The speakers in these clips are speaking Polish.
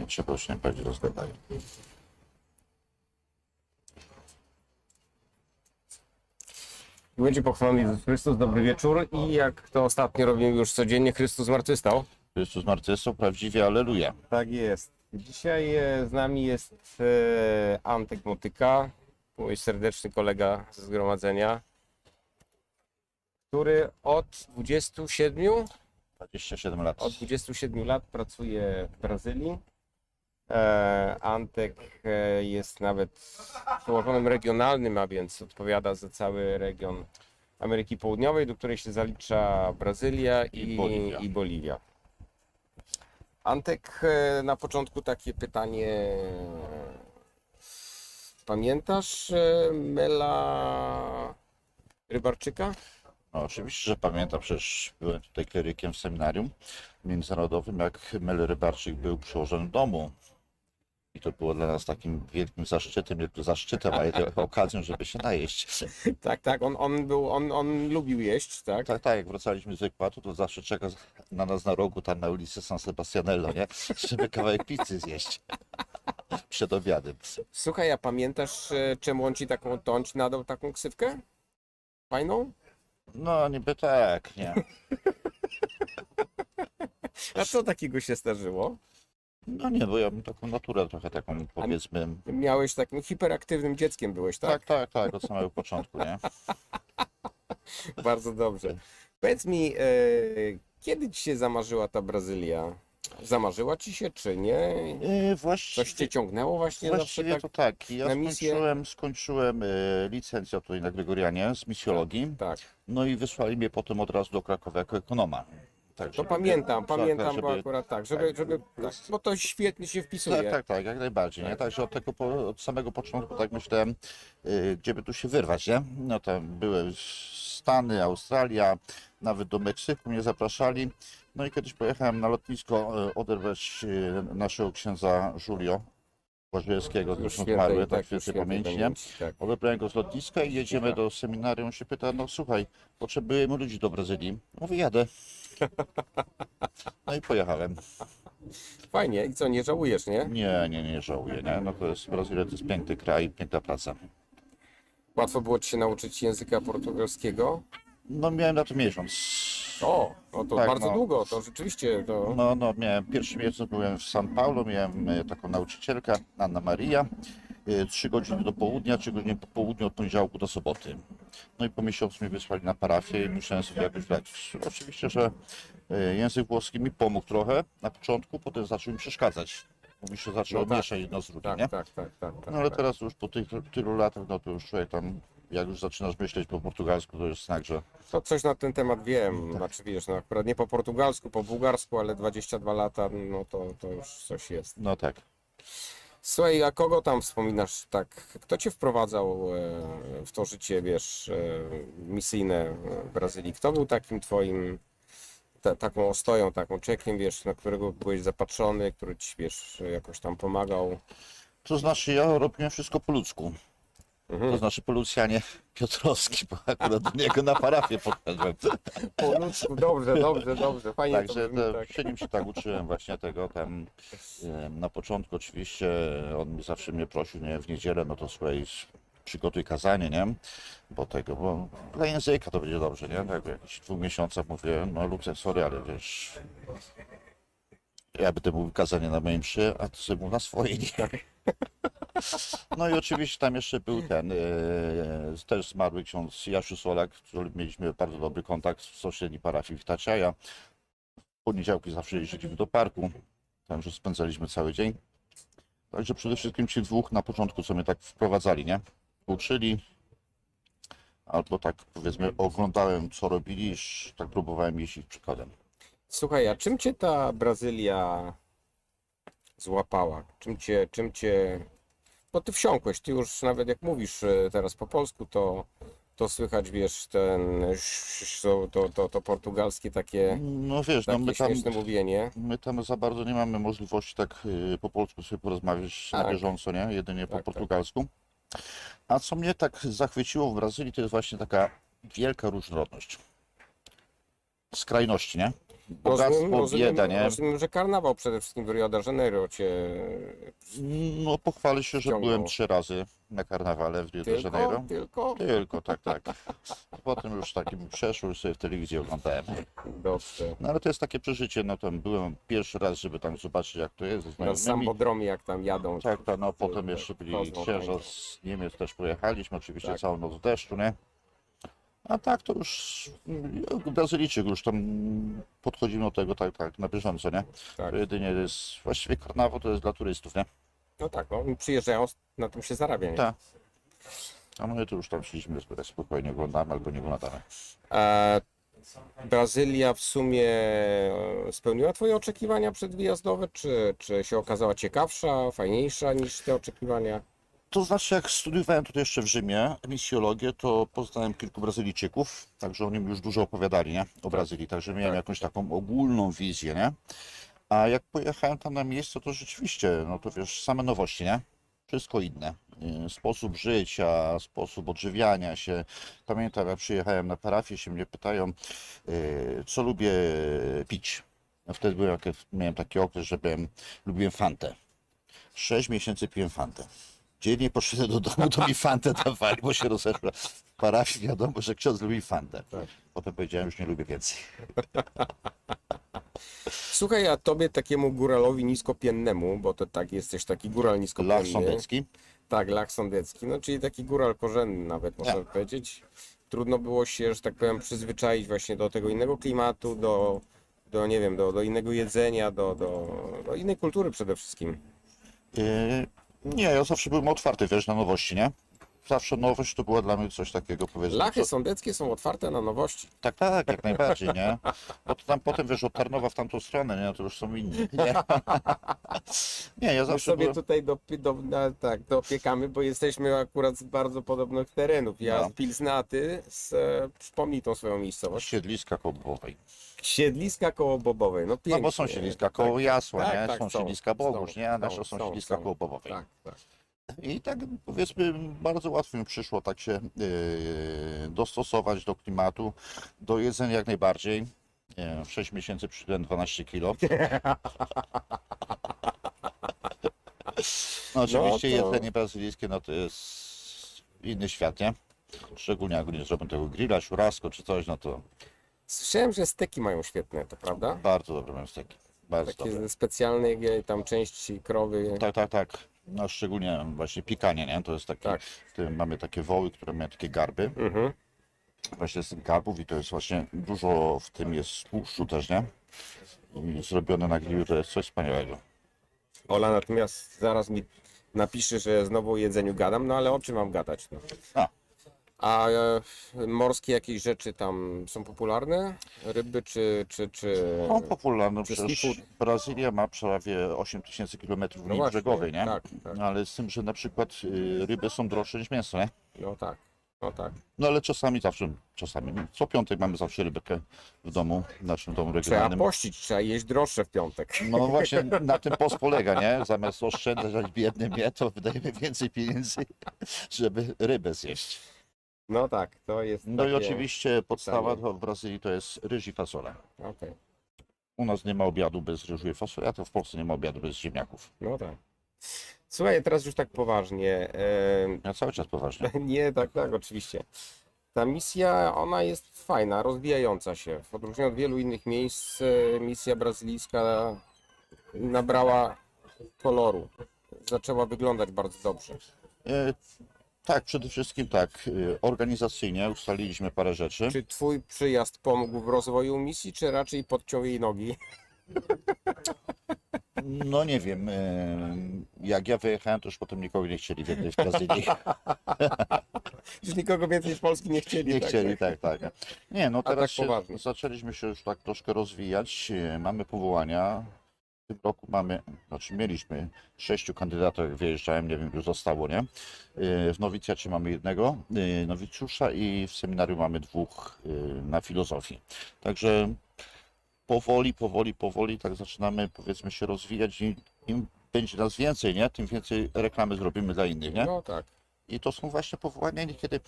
Niech się proszę nie bardziej rozgadają. Będzie pochwalony Jezus Chrystus, dobry wieczór i jak to ostatnio robimy już codziennie, Chrystus zmartwychwstał. Chrystus zmartwychwstał, prawdziwie aleluja. Tak jest. Dzisiaj e, z nami jest e, Antek Motyka, mój serdeczny kolega ze zgromadzenia, który od 27, 27 lat. od 27 lat pracuje w Brazylii. E, Antek e, jest nawet przełożonym regionalnym, a więc odpowiada za cały region Ameryki Południowej, do której się zalicza Brazylia i, I Boliwia. i Boliwia. Antek, e, na początku takie pytanie. Pamiętasz Mela Rybarczyka? No, oczywiście, że pamiętam, przecież byłem tutaj klerykiem w seminarium międzynarodowym, jak Mel Rybarczyk był przełożonym domu. I to było dla nas takim wielkim zaszczytem, zaszczytem, ale okazją, żeby się najeść. Tak, tak, on, on był, on, on lubił jeść, tak? Tak, tak, jak wracaliśmy z wykładu, to zawsze czeka na nas na rogu, tam na ulicy San Sebastianello, nie? Żeby kawałek pizzy zjeść. Przed obiadem. Słuchaj, a pamiętasz, e, czemu on ci taką tąć nadał taką ksywkę? Fajną? No, niby tak, nie. A co takiego się zdarzyło? No nie, bo ja mam taką naturę trochę taką, powiedzmy, Miałeś takim hiperaktywnym dzieckiem byłeś, tak? Tak, tak, tak, od samego początku, nie? Bardzo dobrze. Powiedz mi, e, kiedy ci się zamarzyła ta Brazylia? Zamarzyła ci się, czy nie? Yy, właściwie, Coś cię ciągnęło właśnie zawsze właściwie tak? to tak. Ja na misję? skończyłem, skończyłem licencję tutaj na Gregorianie z misjologii, Tak, no i wysłali mnie potem od razu do Krakowa jako ekonoma. Tak, to pamiętam, tak, pamiętam, żeby- bo akurat tak, żeby, tak, żeby, tak, bo to świetnie się wpisuje. Tak, tak, tak, jak najbardziej, nie? Także od tego, po, od samego początku tak myślałem, yy, gdzie by tu się wyrwać, nie? No tam były Stany, Australia, nawet do Meksyku mnie zapraszali. No i kiedyś pojechałem na lotnisko yy, oderwać yy, naszego księdza Julio Błażejewskiego, Już zresztą świętej, zmarły, tak, już świętej świętej pamięci, nie? pamięci, tak. Odebrałem go z lotniska i jedziemy do seminarium. się pyta, no słuchaj, potrzebujemy ludzi do Brazylii. Mówię, jadę. No i pojechałem. Fajnie, i co, nie żałujesz, nie? Nie, nie, nie żałuję, nie? No to jest, Brazylia to jest piękny kraj, piękna praca. Łatwo było ci się nauczyć języka portugalskiego? No miałem na to miesiąc. O, no to Tak, bardzo no. długo, to rzeczywiście to... No, no, miałem pierwszy miesiąc byłem w São Paulo, miałem e, taką nauczycielkę, Anna Maria. E, Trzy godziny do południa, trzy godziny po południu od poniedziałku do soboty. No i po miesiącu mnie wysłali na parafię i musiałem sobie jakoś dać. Oczywiście, że e, język włoski mi pomógł trochę na początku, potem zaczął mi przeszkadzać. Bo mi się zaczęło No tak. mieszać jedno z drugim, Tak, nie? tak, tak, tak, tak. No ale tak. teraz już po tych tylu latach, no to już człowiek tam, jak już zaczynasz myśleć po portugalsku, to jest znak, że To coś na ten temat Tak. wiem, znaczy wiesz, no akurat nie po portugalsku, po bułgarsku, ale 22 lata, no to, to już coś jest. no tak. Słuchaj, a kogo tam wspominasz tak? Kto cię wprowadzał e, w to życie, wiesz, e, misyjne w Brazylii? Kto był takim twoim, ta, taką ostoją, taką czekiem, wiesz, na którego byłeś zapatrzony, który ci, wiesz, jakoś tam pomagał? To znaczy ja robiłem wszystko po ludzku. Mhm. To znaczy po Lucjanie Piotrowski, bo akurat do niego na parafię poszedłem. Po ludzku, dobrze, dobrze, dobrze, fajnie Także to brzmi, to, tak. przy nim się tak uczyłem właśnie tego tam. Na początku oczywiście on zawsze mnie prosił, nie, w niedzielę, no to słuchaj, przygotuj kazanie, nie? Bo tego, bo dla języka to będzie dobrze, nie? Tak, w jakichś dwóch miesiącach mówię, no Lucjan, sorry, ale wiesz, ja będę mówił kazanie na moim mszy, a ty sobie mów na swojej, nie? No i oczywiście tam jeszcze był ten, e, też zmarły ksiądz Jasiu Solak, z którym mieliśmy bardzo dobry kontakt w sąsiedniej parafii w Taczaja. W poniedziałki zawsze jeździliśmy do parku, tam już spędzaliśmy cały dzień. Także przede wszystkim ci dwóch na początku, co mnie tak wprowadzali, nie? Uczyli, albo tak powiedzmy oglądałem, co robili, tak próbowałem ich przykładem. Słuchaj, a czym cię ta Brazylia złapała? Czym cię, czym cię... Bo ty wsiąkłeś, ty już nawet jak mówisz e, teraz po polsku, to, to słychać, wiesz, ten, to, to, to portugalskie takie, No wiesz, no takie my tam, mówienie. my tam za bardzo nie mamy możliwości tak y, po polsku sobie porozmawiać na Tak. bieżąco, nie? Jedynie po Tak, tak. portugalsku. A co mnie tak zachwyciło w Brazylii, to jest właśnie taka wielka różnorodność. Skrajności, nie? Bogactwo, bieda, nie? rozumiem, że karnawał przede wszystkim w Rio de Janeiro cię No pochwalę się, że byłem trzy razy na karnawale w Rio de tylko, Janeiro. tylko? Tylko, tak, tak. Potem już takim przeszło, już sobie w telewizji oglądałem. Dobrze. No ale to jest takie przeżycie, no tam byłem pierwszy raz, żeby tam zobaczyć jak to jest ze Na znajomymi. sambodromie jak tam jadą. Tak, tak, no potem jeszcze byli księża z Niemiec też pojechaliśmy, oczywiście Tak. całą noc w deszczu, nie? A tak to już Brazylijczyk już tam podchodzimy do tego tak, tak na bieżąco, nie? Tak. To jedynie jest, właściwie karnawał to jest dla turystów, nie? No tak, no, oni przyjeżdżają, na tym się zarabia. Nie? Tak. A my to już tam sobie spokojnie oglądamy albo nie oglądamy. E, Brazylia w sumie e, spełniła Twoje oczekiwania przedwyjazdowe, czy, czy się okazała ciekawsza, fajniejsza niż te oczekiwania? To znaczy, jak studiowałem tutaj jeszcze w Rzymie misjologię, to poznałem kilku Brazylijczyków, także oni mi już dużo opowiadali, nie? O Brazylii, także miałem Tak. jakąś taką ogólną wizję, nie? A jak pojechałem tam na miejsce, to rzeczywiście, no to wiesz, same nowości, nie? Wszystko inne. Yy, Sposób życia, sposób odżywiania się. Pamiętam, jak przyjechałem na parafię, się mnie pytają, yy, co lubię pić. Ja wtedy byłem, jak- miałem taki okres, że byłem, lubiłem fantę. Sześć miesięcy piłem fantę. Dziennie poszedłem do domu, to mi fantę dawali, bo się rozeszła. W parafii wiadomo, że ksiądz lubi fantę. Tak. Potem powiedziałem, już nie lubię więcej. Słuchaj, a tobie takiemu góralowi niskopiennemu, bo to tak jesteś taki góral Lach niskopienny. sądecki. Tak, lach sądecki, no czyli taki góral korzenny nawet można Tak. powiedzieć. Trudno było się, że tak powiem, przyzwyczaić właśnie do tego innego klimatu, do, do nie wiem, do, do innego jedzenia, do, do, do innej kultury przede wszystkim. Yy, nie, ja zawsze byłem otwarty, wiesz, na nowości, nie? Zawsze nowość to była dla mnie coś takiego, powiedzmy. Lachy co- sądeckie są otwarte na nowości. Tak, tak, jak najbardziej, nie? Bo to tam potem, wiesz, od Tarnowa w tamtą stronę, nie? To już są inni, nie? Nie, ja My zawsze sobie byłem... tutaj do, do, na, tak, dopiekamy, bo jesteśmy akurat z bardzo podobnych terenów. Ja No. z Pilznaty, z, e, przypomnij tą swoją miejscowość. Siedliska kołbowej. Siedliska koło Bobowej. No, No bo są siedliska koło Jasła, tak, nie? tak, są są, siedliska Bogusz, nie? A nasze są, są są, siedliska są. koło Bobowej. Tak, tak. I tak powiedzmy bardzo łatwo mi przyszło tak się yy, dostosować do klimatu, do jedzenia jak najbardziej. Nie, w 6 miesięcy przyszedłem 12 kilo. No oczywiście to- jedzenie brazylijskie no to jest inny świat, nie? Szczególnie jak nie zrobią tego grilla, churrasco czy coś, no to Słyszałem, że steki mają świetne, to prawda? bardzo dobre mają steki. Bardzo dobre. Takie specjalne e, tam części krowy. Tak, tak, tak. No szczególnie właśnie pikanie, nie? To jest taki, Tak. mamy takie woły, które mają takie garby. Mhm. właśnie z tych garbów i to jest właśnie dużo w tym jest tłuszczu też, nie? I zrobione na grillu to jest coś wspaniałego. Ola natomiast zaraz mi napisze, że znowu o jedzeniu gadam, no ale o czym mam gadać? No. A. A e, morskie jakieś rzeczy tam są popularne? Ryby czy... czy, czy... No popularno, Czy przecież seafood? Brazylia ma prawie 8 tysięcy kilometrów No linii właśnie, brzegowej, nie? tak, tak. No, ale z tym, że na przykład y, ryby są droższe niż mięso, nie? No tak, no tak. No ale czasami zawsze, czasami, co piątek mamy zawsze rybkę w domu, w naszym domu Trzeba regionalnym. pościć, trzeba jeść droższe w piątek. No właśnie na tym post polega, nie? Zamiast oszczędzać biedny mnie, to wydajemy więcej pieniędzy, żeby rybę zjeść. No tak, to jest No i takie- oczywiście podstawa to w Brazylii to jest ryż i fasola. Okej, U nas nie ma obiadu bez ryżu i fasoli, a to w Polsce nie ma obiadu bez ziemniaków. no tak. Słuchaj, teraz już tak poważnie. em, Ja cały czas poważnie. Nie, tak, tak, oczywiście. Ta misja, ona jest fajna, rozwijająca się. W odróżnieniu od wielu innych miejsc, e, misja brazylijska nabrała koloru. Zaczęła wyglądać bardzo dobrze. E, tak, przede wszystkim tak, e, organizacyjnie ustaliliśmy parę rzeczy. Czy twój przyjazd pomógł w rozwoju misji, czy raczej podciął jej nogi? No nie wiem, e, jak ja wyjechałem, to już potem nikogo nie chcieli więcej w Brazylii. Już nikogo więcej z Polski nie chcieli. Nie tak, chcieli, tak, tak. Nie, no A tak teraz się, poważnie. zaczęliśmy się już tak troszkę rozwijać. E, Mamy powołania. W tym roku mamy, znaczy mieliśmy sześciu kandydatów, jak wyjeżdżałem, nie wiem, już zostało, nie? E, W nowicjacie mamy jednego e, nowicjusza i w seminarium mamy dwóch e, na filozofii. Także powoli, powoli, powoli tak zaczynamy, powiedzmy, się rozwijać i im będzie nas więcej, nie? Tym więcej reklamy zrobimy dla innych, nie? No tak. I to są właśnie powołania, niekiedy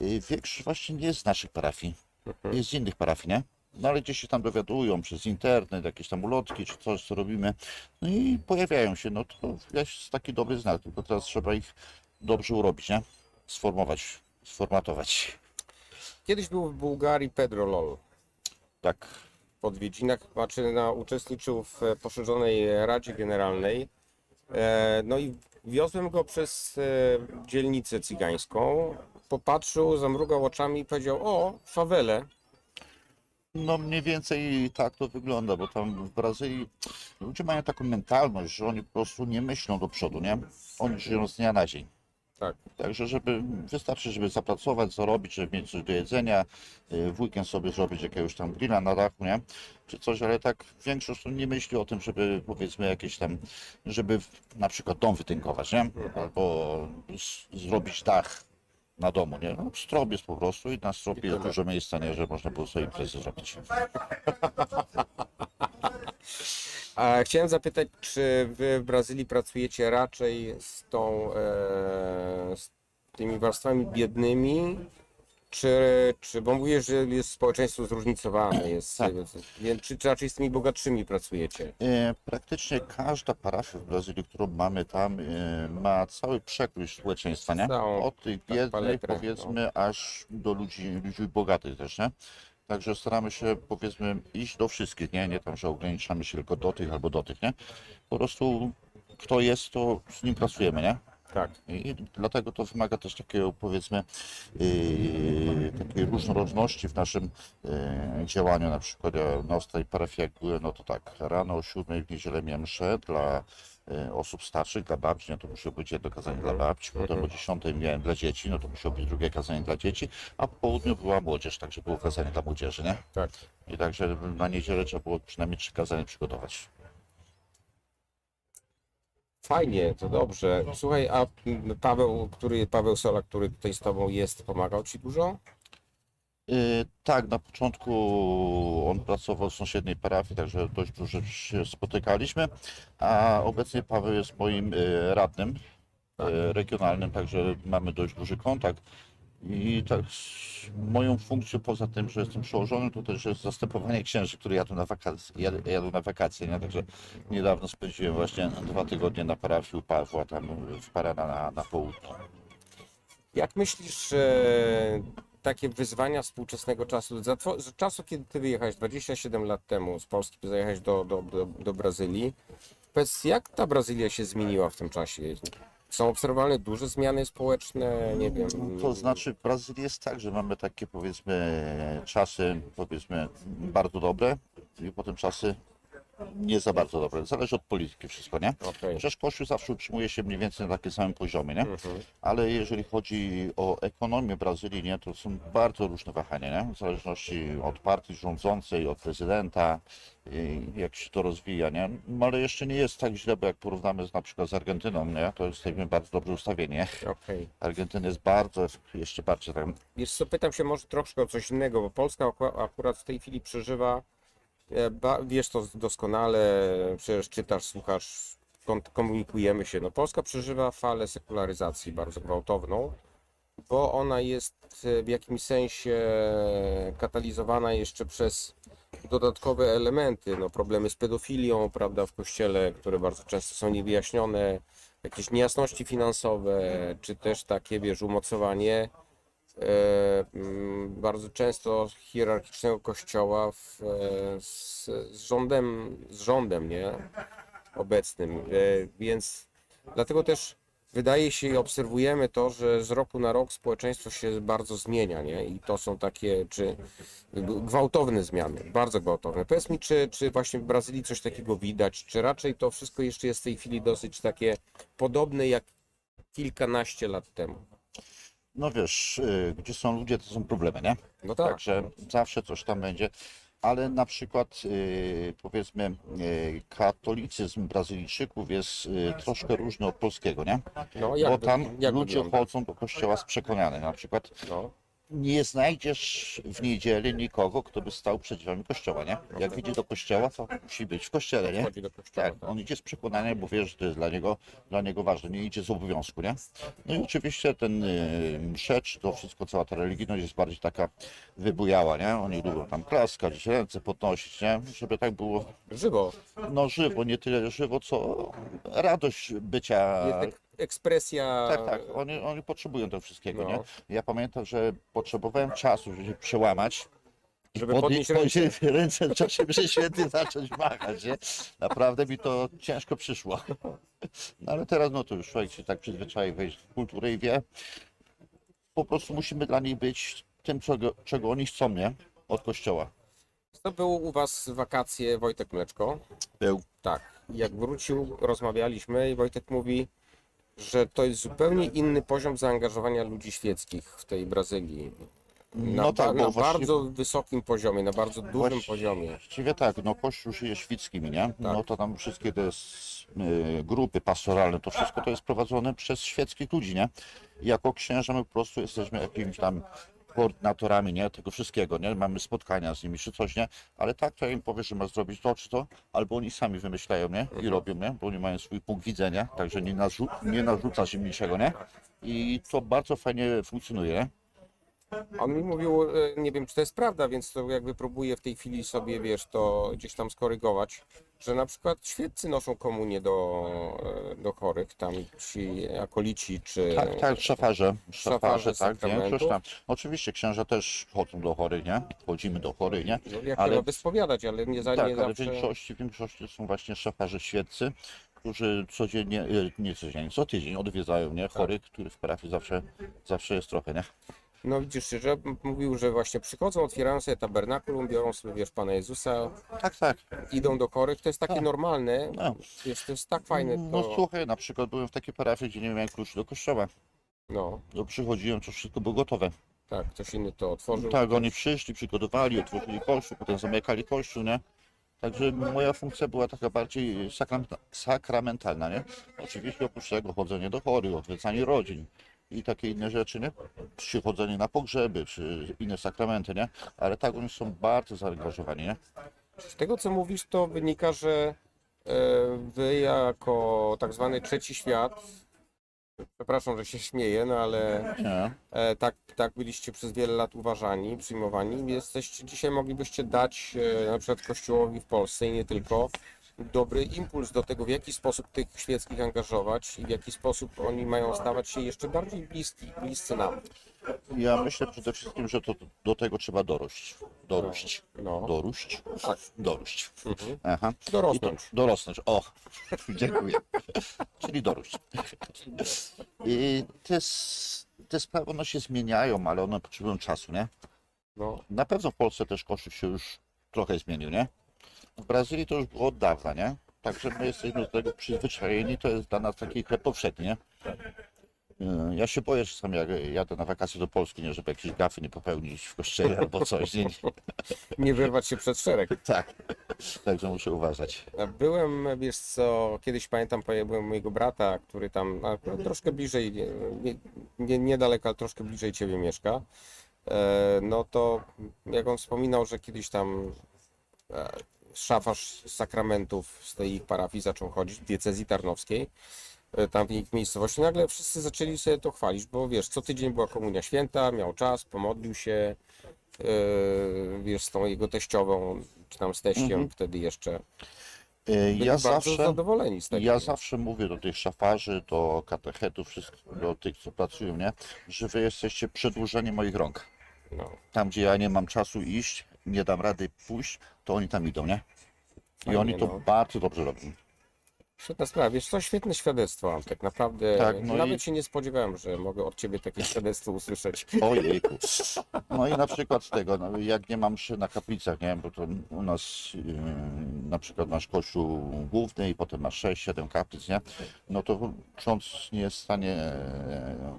większość właśnie nie jest z naszych parafii, Mhm. jest z innych parafii, nie? No ale gdzieś się tam dowiadują przez internet, jakieś tam ulotki czy coś, co robimy. No i pojawiają się, no to jest taki dobry znak, tylko teraz trzeba ich dobrze urobić, nie? Sformować, sformatować. Kiedyś był w Bułgarii Pedro Lol. Tak. w odwiedzinach, znaczy na, uczestniczył w e, poszerzonej Radzie Generalnej. E, no i wiozłem go przez e, dzielnicę cygańską. Popatrzył, zamrugał oczami i powiedział: O, fawele. No mniej więcej tak to wygląda, bo tam w Brazylii ludzie mają taką mentalność, że oni po prostu nie myślą do przodu, nie? Oni żyją z dnia na dzień. Tak. Także żeby, wystarczy, żeby zapracować, zarobić, żeby mieć coś do jedzenia, y, w weekend sobie zrobić jakiegoś tam grilla na dachu, nie? Czy coś, ale tak większość nie myśli o tym, żeby powiedzmy jakieś tam, żeby na przykład dom wytynkować, nie? Albo z, zrobić dach na domu, nie? No, strop jest po prostu i na stropie jest dużo miejsca, nie? Że można było sobie imprezy zrobić. A chciałem zapytać, czy wy w Brazylii pracujecie raczej z tą, e, z tymi warstwami biednymi, czy, czy bo mówisz, że jest społeczeństwo zróżnicowane, jest, Tak. więc czy, czy raczej z tymi bogatszymi pracujecie? E, Praktycznie każda parafia w Brazylii, którą mamy tam, e, ma cały przekrój społeczeństwa, nie? Całą Od tych tak, biednych, paletę, powiedzmy, aż do ludzi, ludzi bogatych też, nie? Także staramy się, powiedzmy, iść do wszystkich, nie? Nie tam, że ograniczamy się tylko do tych albo do tych, nie? Po prostu kto jest, to z nim pracujemy, nie? Tak. I dlatego to wymaga też takiego, powiedzmy, yy, takiej różnorodności w naszym yy, działaniu. Na przykład ja na ostatniej parafii jak byłem, no to tak, rano o 7 w niedzielę miałem mszę dla yy, osób starszych, dla babci, no to musiało być jedno kazanie dla babci, potem o 10 miałem dla dzieci, no to musiało być drugie kazanie dla dzieci, a po południu była młodzież, także było kazanie dla młodzieży, nie? Tak. I także na niedzielę trzeba było przynajmniej trzy kazania przygotować. Fajnie, to dobrze. Słuchaj, a Paweł, który, Paweł Sola, który tutaj z tobą jest, pomagał ci dużo? Yy, Tak, na początku on pracował w sąsiedniej parafii, także dość dużo się spotykaliśmy, a obecnie Paweł jest moim yy, radnym yy, regionalnym, także mamy dość duży kontakt. I tak, moją funkcją poza tym, że jestem przełożonym, to też jest zastępowanie księży, które jadą na wakacje, jad- na wakacje, nie? Także niedawno spędziłem właśnie dwa tygodnie na parafii u Pawła, tam w Parana na, na południu. Jak myślisz, że takie wyzwania współczesnego czasu, za z czasu, kiedy ty wyjechałeś 27 lat temu z Polski, by zajechać do, do, do, do Brazylii, jak ta Brazylia się zmieniła w tym czasie? Są obserwowane duże zmiany społeczne, nie wiem. To znaczy w Brazylii jest tak, że mamy takie powiedzmy czasy powiedzmy bardzo dobre i potem czasy nie za bardzo dobre. Zależy od polityki wszystko, nie? Przecież Kościół zawsze utrzymuje się mniej więcej na takim samym poziomie, nie? Mhm. Ale jeżeli chodzi o ekonomię Brazylii, nie, to są bardzo różne wahania, nie? W zależności od partii rządzącej, od prezydenta, jak się to rozwija, nie? No, ale jeszcze nie jest tak źle, bo jak porównamy z, na przykład z Argentyną, nie? To jesteśmy bardzo dobrze ustawieni? Okej. Argentyna jest bardzo, jeszcze bardziej tam Wiesz co, pytam się może troszkę o coś innego, bo Polska aku- akurat w tej chwili przeżywa, wiesz to doskonale, przecież czytasz, słuchasz, komunikujemy się. No Polska przeżywa falę sekularyzacji bardzo gwałtowną, bo ona jest e, w jakimś sensie katalizowana jeszcze przez dodatkowe elementy, no problemy z pedofilią, prawda, w kościele, które bardzo często są niewyjaśnione, jakieś niejasności finansowe, czy też takie, wiesz, umocowanie e, bardzo często hierarchicznego kościoła w, e, z, z rządem, z rządem, nie? Obecnym. E, więc dlatego też wydaje się i obserwujemy to, że z roku na rok społeczeństwo się bardzo zmienia, nie? I to są takie, czy gwałtowne zmiany, bardzo gwałtowne. Powiedz mi, czy, czy właśnie w Brazylii coś takiego widać, czy raczej to wszystko jeszcze jest w tej chwili dosyć takie podobne jak kilkanaście lat temu? No wiesz, y, gdzie są ludzie, to są problemy, nie? No tak. Także zawsze coś tam będzie. Ale na przykład y, powiedzmy y, katolicyzm Brazylijczyków jest y, troszkę różny od polskiego, nie? No, Bo tam ludzie wygląda? chodzą do kościoła z przekonania. Na przykład No, nie znajdziesz w niedzielę nikogo, kto by stał przed drzwiami kościoła, nie? Jak idzie do kościoła, to musi być w kościele, nie? Chodzi do kościoła. Tak, on idzie z przekonania, bo wie, że to jest dla niego, dla niego ważne, nie idzie z obowiązku, nie? No i oczywiście ten y, mszecz, to wszystko, cała ta religijność jest bardziej taka wybujała, nie? Oni lubią tam klaskać, ręce podnosić, nie? Żeby tak było, Żywo. no żywo, nie tyle żywo, co radość bycia... ekspresja. Tak, tak, oni, oni potrzebują tego wszystkiego, No. nie? Ja pamiętam, że potrzebowałem czasu, żeby się przełamać, Żeby podnieść- podnieść ręce. ręce w czasie mszy świętej zacząć machać, nie? Naprawdę mi to ciężko przyszło. No ale teraz no to już człowiek się tak przyzwyczai wejść w kulturę i wie, po prostu musimy dla nich być tym, czego, czego oni chcą, nie? Od kościoła. To był u was wakacje Wojtek Mleczko. Był. Tak. Jak wrócił, rozmawialiśmy i Wojtek mówi, że to jest zupełnie inny poziom zaangażowania ludzi świeckich w tej Brazylii. Na, No tak, ba- bo na właściwie- bardzo wysokim poziomie, na bardzo dużym poziomie. Właściwie tak, no Kościół żyje świeckimi, nie? No to tam wszystkie te s- y, grupy pastoralne, to wszystko to jest prowadzone przez świeckich ludzi, nie? I jako księża my po prostu jesteśmy jakimiś tam koordynatorami, nie? Tego wszystkiego, nie? Mamy spotkania z nimi czy coś, nie? Ale tak, to ja im powiesz, że ma zrobić to czy to, albo oni sami wymyślają, nie? I robią, nie? Bo oni mają swój punkt widzenia, także nie, narzu nie narzuca się niczego, nie? I to bardzo fajnie funkcjonuje, nie? On mi mówił, e, nie wiem czy to jest prawda, więc to jakby próbuję w tej chwili sobie, wiesz, to gdzieś tam skorygować, że na przykład świeccy noszą komunię do, e, do chorych, tam ci akolici, czy... Tak, tak, szafarze. Szafarze tak, większość tam. Oczywiście księża też chodzą do chorych, nie? Chodzimy do chorych, nie? Jak Ale- ale... wyspowiadać, ale nie za Tak, nie ale w zawsze... większości, w większości są właśnie szafarze świeccy, którzy codziennie, e, nie codziennie, co tydzień odwiedzają, nie? Chorych, których w parafii zawsze, zawsze jest trochę, nie? No widzisz, że mówił, że właśnie przychodzą, otwierają sobie tabernakulum, biorą sobie, wiesz, Pana Jezusa, Tak, tak. idą do chorych, to jest takie Tak. normalne, No. wiesz, to jest tak fajne, No to... słuchaj, na przykład byłem w takiej parafii, gdzie nie miałem kluczy do kościoła. No, No przychodziłem, to wszystko było gotowe. tak, ktoś inny to otworzył. Tak, oni przyszli, przygotowali, otworzyli kościół, potem zamykali kościół, nie? Także moja funkcja była taka bardziej sakramenta- sakramentalna, nie? Oczywiście oprócz tego chodzenie do chorych, odwiedzanie rodzin i takie inne rzeczy, nie? Przychodzenie na pogrzeby, czy inne sakramenty, nie? Ale tak oni są bardzo zaangażowani, nie? Z tego, co mówisz, to wynika, że e, wy jako tak zwany trzeci świat, przepraszam, że się śmieję, no ale Nie. e, tak, tak byliście przez wiele lat uważani, przyjmowani. Jesteście, dzisiaj moglibyście dać e, na przykład Kościołowi w Polsce i nie tylko dobry impuls do tego, w jaki sposób tych świeckich angażować i w jaki sposób oni mają stawać się jeszcze bardziej bliski, bliscy nam. Ja myślę przede wszystkim, że to do tego trzeba dorość. Dorość. No, Dorość? tak. Dorość. Mhm. Aha. Dorosnąć. I to, dorosnąć. O, dziękuję. Czyli dorość. I te, te sprawy one się zmieniają, ale one potrzebują czasu, nie? No, Na pewno w Polsce też kościół się już trochę zmienił, nie? W Brazylii to już było od dawna, nie? Także my jesteśmy do tego przyzwyczajeni, to jest dla nas taki chleb powszedni, nie? Yy, Ja się boję czasami, jak jadę na wakacje do Polski, nie, żeby jakieś gafy nie popełnić w kościele albo coś. Nie, nie. nie wyrwać się przed szereg. Tak, także muszę uważać. Byłem, wiesz co, kiedyś pamiętam, byłem mojego brata, który tam akurat troszkę bliżej, nie, nie, nie, niedaleko, ale troszkę bliżej ciebie mieszka. E, no to jak on wspominał, że kiedyś tam e, szafarz sakramentów z tej ich parafii zaczął chodzić, diecezji tarnowskiej, e, tam w ich miejscowości, nagle wszyscy zaczęli sobie to chwalić, bo wiesz, co tydzień była komunia święta, miał czas, pomodlił się, e, wiesz, z tą jego teściową, czy tam z teściem Mhm. wtedy jeszcze. Yy, Byli Ja zawsze, zadowoleni z tego. ja zawsze mówię do tych szafarzy, do katechetów, wszystkich, do tych, co pracują, nie? Że wy jesteście przedłużeniem moich rąk. No. Tam, gdzie ja nie mam czasu iść, nie dam rady pójść, to oni tam idą, nie? I Fajnie, oni to no. bardzo dobrze robią. Świetna sprawa, wiesz co, świetne świadectwo tak naprawdę. Tak, no Nawet i- się nie spodziewałem, że mogę od ciebie takie świadectwo usłyszeć. Ojejku. No i na przykład z tego, no, jak nie mam mszy na kaplicach, nie bo to u nas yy, na przykład masz kościół główny i potem masz 6-7 kaplic, nie? No to ksiądz nie jest w stanie e,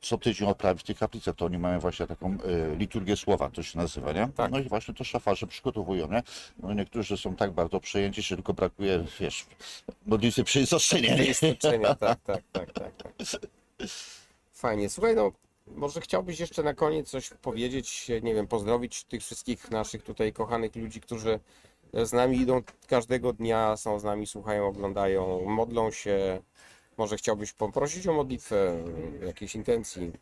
co tydzień odprawić w tych kaplicach, to oni mają właśnie taką e, liturgię słowa, to się nazywa, nie? Tak. No i właśnie to szafarze przygotowują, nie? No niektórzy są tak bardzo przejęci, że tylko brakuje, wiesz, modlitwy przyjęzoszczenia, nie? Tak, tak, tak, tak, tak. Fajnie. Słuchaj, no Może chciałbyś jeszcze na koniec coś powiedzieć, nie wiem, pozdrowić tych wszystkich naszych tutaj kochanych ludzi, którzy z nami idą każdego dnia, są z nami, słuchają, oglądają, modlą się. Może chciałbyś poprosić o modlitwę, jakiejś intencji.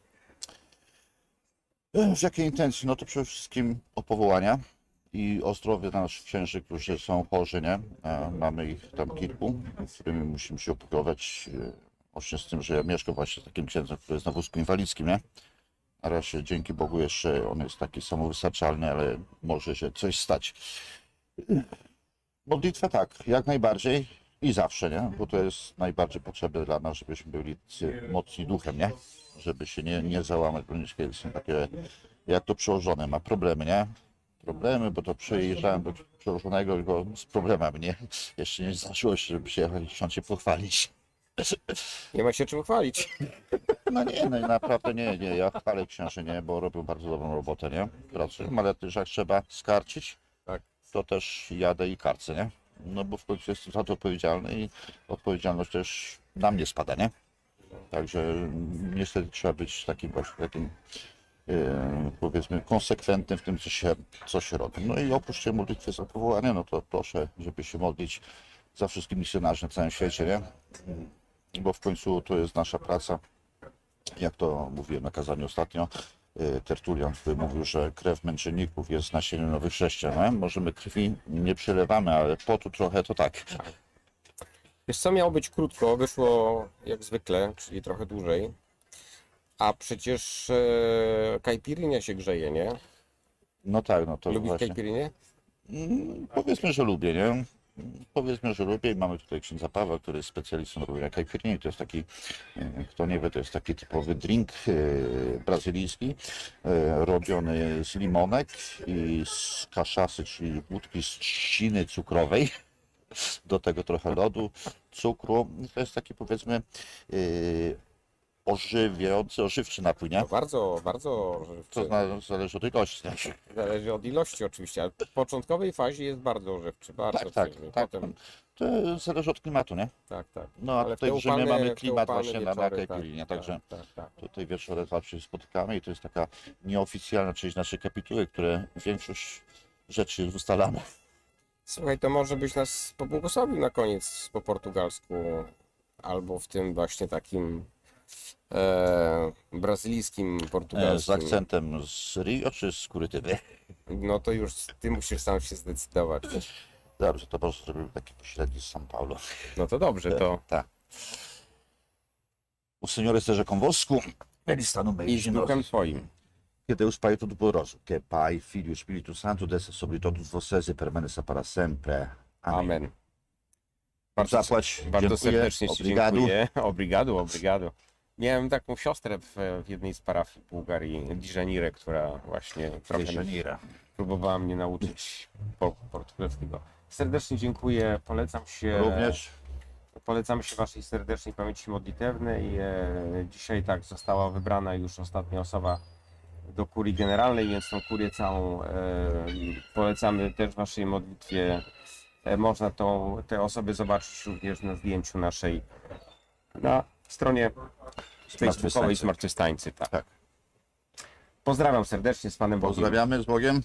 Z jakiej intencji? No to przede wszystkim o powołania i o zdrowie naszych księży, którzy są chorzy, nie? Mamy ich tam kilku, z którymi musimy się opiekować. e, Łącznie z tym, że ja mieszkam właśnie z takim księdzem, który jest na wózku inwalidzkim, nie? A razie dzięki Bogu jeszcze on jest taki samowystarczalny, ale może się coś stać. Modlitwa tak, jak najbardziej i zawsze, nie? Bo to jest najbardziej potrzebne dla nas, żebyśmy byli mocni duchem, nie? Żeby się nie, nie załamać, bo niekiedy są takie, jak to przełożone, ma problemy, nie? Problemy, bo to przyjeżdżałem do przełożonego tylko z problemami, nie? Jeszcze nie zdarzyło się, żeby i chciał się pochwalić. Nie ma się czym chwalić. No nie, no naprawdę nie, nie, ja chwalę księży, nie, bo robią bardzo dobrą robotę, nie? Pracują, ale też jak trzeba skarcić, Tak. to też jadę i karcę, nie? No bo w końcu jestem za to odpowiedzialny i odpowiedzialność też na mnie spada, nie? Także niestety trzeba być takim właśnie takim e, powiedzmy konsekwentnym w tym, co się, co się robi. No i oprócz tej modlitwy za powołanie, no to proszę, żeby się modlić za wszystkich misjonarzy na całym świecie, nie? Bo w końcu to jest nasza praca jak to mówiłem na kazaniu ostatnio, Tertulian, który mówił, że krew męczenników jest nasieniem nowych chrześcijan. No, Możemy krwi nie przelewamy, ale potu trochę to tak. Wiesz co, miało być krótko, wyszło jak zwykle, czyli trochę dłużej. A przecież e, kajpirynia się grzeje, nie? No tak, no to Lubisz właśnie. kajpirynię? Mm, Powiedzmy, że lubię, nie? Powiedzmy, że lubię mamy tutaj księdza Pawła, który jest specjalistą robienia caipirinha. To jest taki, y, kto nie wie, to jest taki typowy drink y, brazylijski, y, robiony z limonek i z kaszasy, czyli wódki z trzciny cukrowej. Do tego trochę lodu, cukru. To jest taki powiedzmy ożywiający, ożywczy napój, nie? To bardzo, bardzo To ożywczy. zna- zależy od ilości. tak? Zależy od ilości oczywiście, ale w początkowej fazie jest bardzo ożywczy, bardzo Tak, tak, tak. Potem, To zależy od klimatu, nie? tak, tak. No a Ale tutaj w Rzymie upalne- mamy w klimat właśnie na, na wieczory, Kajpilinie, tak, także Tak, tak, tak. tutaj wieczorem zawsze się spotykamy i to jest taka nieoficjalna część naszej kapituły, które większość rzeczy ustalamy. Słuchaj, to może byś nas pobłogosławił na koniec po portugalsku, albo w tym właśnie takim e, brazylijskim, E, portugalskim. Z akcentem z Rio czy z Kurytyby? No to już ty musisz sam się zdecydować. Dobrze, to po prostu zrobimy taki pośredni z São Paulo. No to dobrze, to Tak. O Senhor esteja convosco. Ele está no meio i z de nós. duchem twoim. Que Deus Pai Todo-Poderoso, que é Pai, Filho e Espírito Santo, desça sobre todos vocês e permaneça para sempre. Amém. Amen. Bardzo, Zapłać. bardzo Dziękuję. serdecznie Ci Obrigado. dziękuję. Obrigado, obrigado. Miałem taką siostrę w, w jednej z parafii Bułgarii, Diżanirę, która właśnie trochę próbowała mnie nauczyć po, portugalskiego. Serdecznie dziękuję, polecam się. Również Polecamy się Waszej serdecznej pamięci modlitewnej. E, dzisiaj tak została wybrana już ostatnia osoba do kurii generalnej, więc tą kurię całą e, polecamy też Waszej modlitwie. E, można tą, te osoby zobaczyć również na zdjęciu naszej na stronie facebookowej. Zmartwychwstańcy. Tak. Tak. Pozdrawiam serdecznie z Panem Bogiem. pozdrawiamy z Bogiem.